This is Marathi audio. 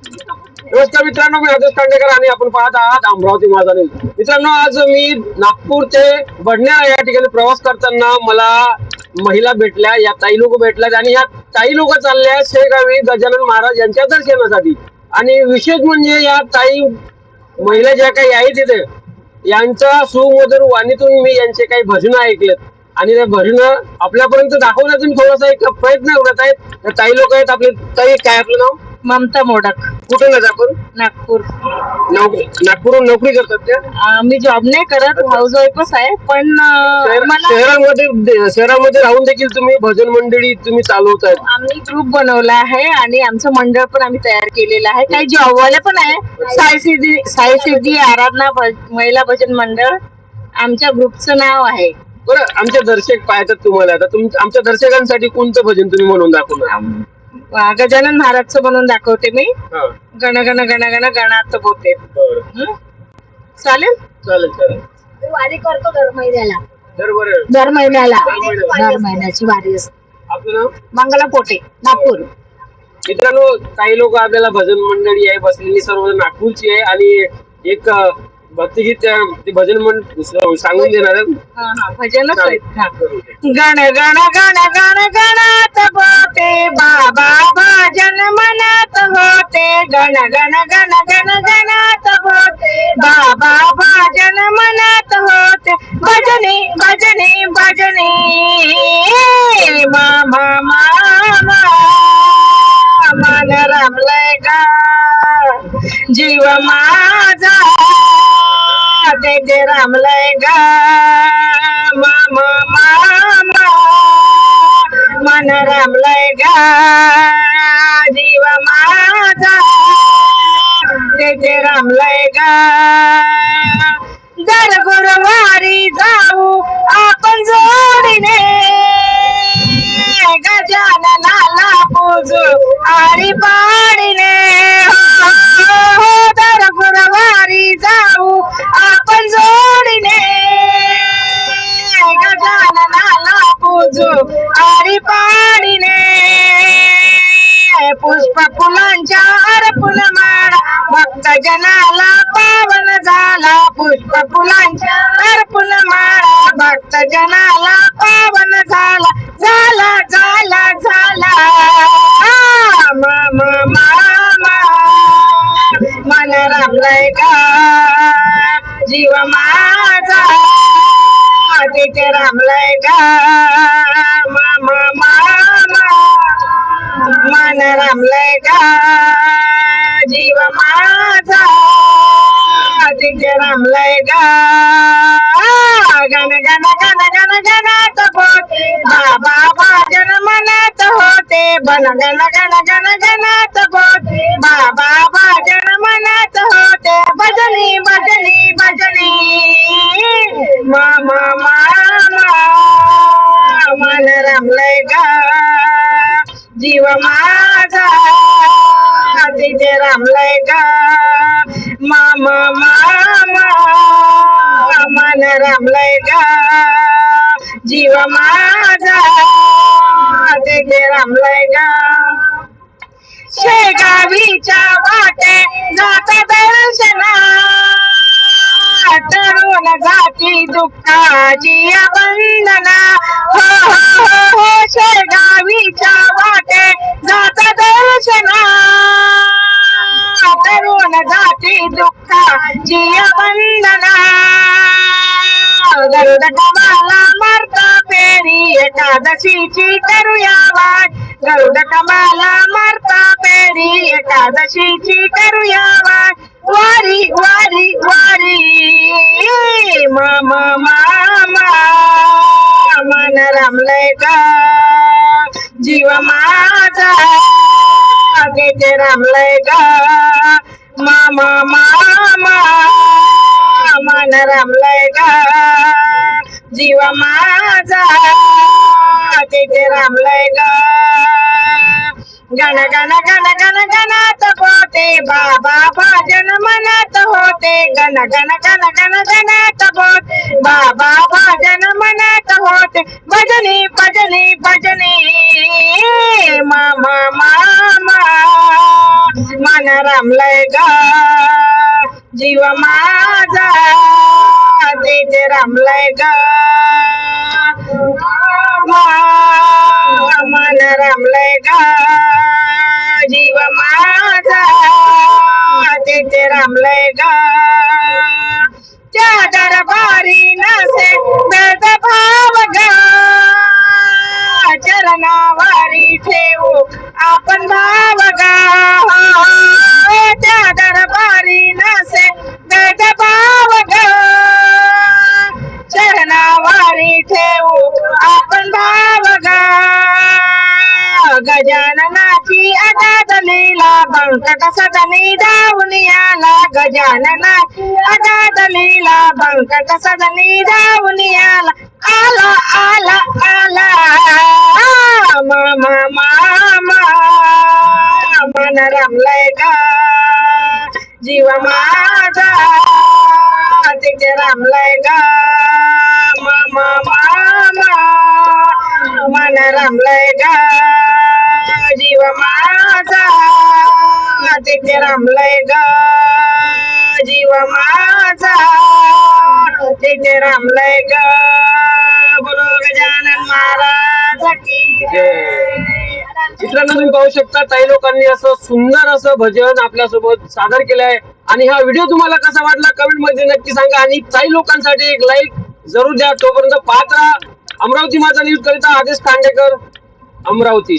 नमस्कार मित्रांनो मी अजय खांडेकर आणि आपण पाहत आहात अमरावती माझा मित्रांनो आज मी नागपूर ते बडण्या या ठिकाणी प्रवास करताना मला महिला भेटल्या या ताई लोक भेटल्यात आणि या ताई लोक चालल्या शेगावी गजानन महाराज यांच्या दर्शनासाठी. आणि विशेष म्हणजे या ताई महिला ज्या काही आहेत तिथे यांच्या सुमधुर वाणीतून मी यांचे काही भजनं ऐकलेत. आणि ते भजनं आपल्यापर्यंत दाखवण्याचा थोडासा एक प्रयत्न करत आहेत. ताई लोक आहेत आपले. ताई काय आपलं नाव? ममता मोडक. कुठून आहेत आपण? नागपूर. नोकरी नागपूरहून नोकरी करतात त्या? अं, मी जॉब नाही करत हाऊस वाईफच आहे पण अं, शहर- मला शहरामध्ये शहरामध्ये राहून देखील तुम्ही भजन मंडळी तुम्ही चालवतायत. आम्ही ग्रुप बनवला आहे आणि आमचं मंडळ पण आम्ही तयार केलेलं आहे. काही जॉबवाले पण आहे. साई सिद्धी साई सिद्धी आराधना भज- महिला भजन मंडळ आमच्या ग्रुपचं नाव आहे. बरं आमचे दर्शक पाहतात तुम्हाला. आता तुम आमच्या दर्शकांसाठी कोणतं भजन तुम्ही म्हणून दाखवणार? गजानन महाराजचं बनवून दाखवते मी. हा, गण गण गण गण गणात बोते बरं. हं? चालेल? चालेल चालेल. वारी करतो दर महिन्याला. तर बरं दर महिन्याला. महिन्याची वारी असते. आपलं नाव? मंगला पोटे नागपूर. मित्रांनो काही लोक आपल्याला भजन मंडळी आहे बसलेली सर्व नागपूरची आहे आणि एक अं, भक्तिगीत त्या- ते भजन मंडळ सांगून देणार आहेत. हा हा भजनच आहेत. हा. चालेल. गण गण गण गण गणात होते. बाबा भजन मनात होते. गण गण गण गण गणात होते. बाबा भजन मनात होते. भजने भजने भजने. मामा मामा मन रमलय गा जीव माझा ते ते रमलय गा. मामा मामा मन रमलय गा. जीव माझा. ते ते रमलय गा. दर गुरुवारी जाऊ आपण जोडीने गजाननाला पूजू. आरी पाडीने पूजू आणि पाडीने पुष्प फुलांच्या अर्पण माळा. भक्त जनाला पावन झाला. पुष्प फुलांच्या अर्पण माळा. भक्त जनाला पावन झाला. झाला झाला झाला. मामा मामा मन रमलय का? जीव माझा. तिथे रामलय का? मामा मामा मन रामलय का? जीव माझा तिथे रामलय का? गण गण गण गण गणात होते. बाबा भाजन मनात होते. बन गण गण गण गणात होते. बाबा भाजन रमलय का मामा मामा मन रमलय का जीव माझा तिथे रमलय का शेगावीच्या वाटे जात दर्शना तरुण जाती दुःखाची बंधना हो हो हो. हो. पेरी एकादशीची करूया वाट. गरुड कमाला मारता पेरी एकादशीची करूया वाट. वारी वारी वारी. मामा मामा मन रमलय का? जीव माझा तिथे रमलय का? मामा मामा मन रमलय का? जीव माझा. तिथे रामलय गण गण गण गण गणत होते बाबा भाजन मनात होते. गण गण गण गण गणत होत बाबा भाजन मनात होते. भजने भजने भजने. मामा मामा. मन रामलय ग. जीव माझा. तिथे रामलय गा. मन रमलय गा. जीव माझा तिथे रमलय गा. त्या दरबारी नसे बेद भाव गा. चरणावारी ठेवू आपण भाव गा. त्या दरबारी नसे बेद भाव गा. चरणावारी ठेवू गजाननाची अगाध लीला बंकट सदनी धावून आला गजाननाची अगाध लीला बंकट सदनी धावून आला आला आला. आला मामा मामा मन रमलय ग जीव माझा तिथे रमलय ग मामा मामा मन रमलय ग जीव माझा तिथे रमलय ग. जीव माझा तिथे रमलय ग. बोलो गजानन महाराज की मित्रांनो तुम्ही पाहू शकता काही लोकांनी असं सुंदर असं भजन आपल्यासोबत सादर केलं आहे आणि हा व्हिडिओ तुम्हाला कसा वाटला कमेंटमध्ये नक्की सांगा. आणि काही लोकांसाठी एक लाईक जरूर द्या. तोपर्यंत पाहत राहा अमरावती माझा न्यूज करिता आदेश खांडेकर अमरावती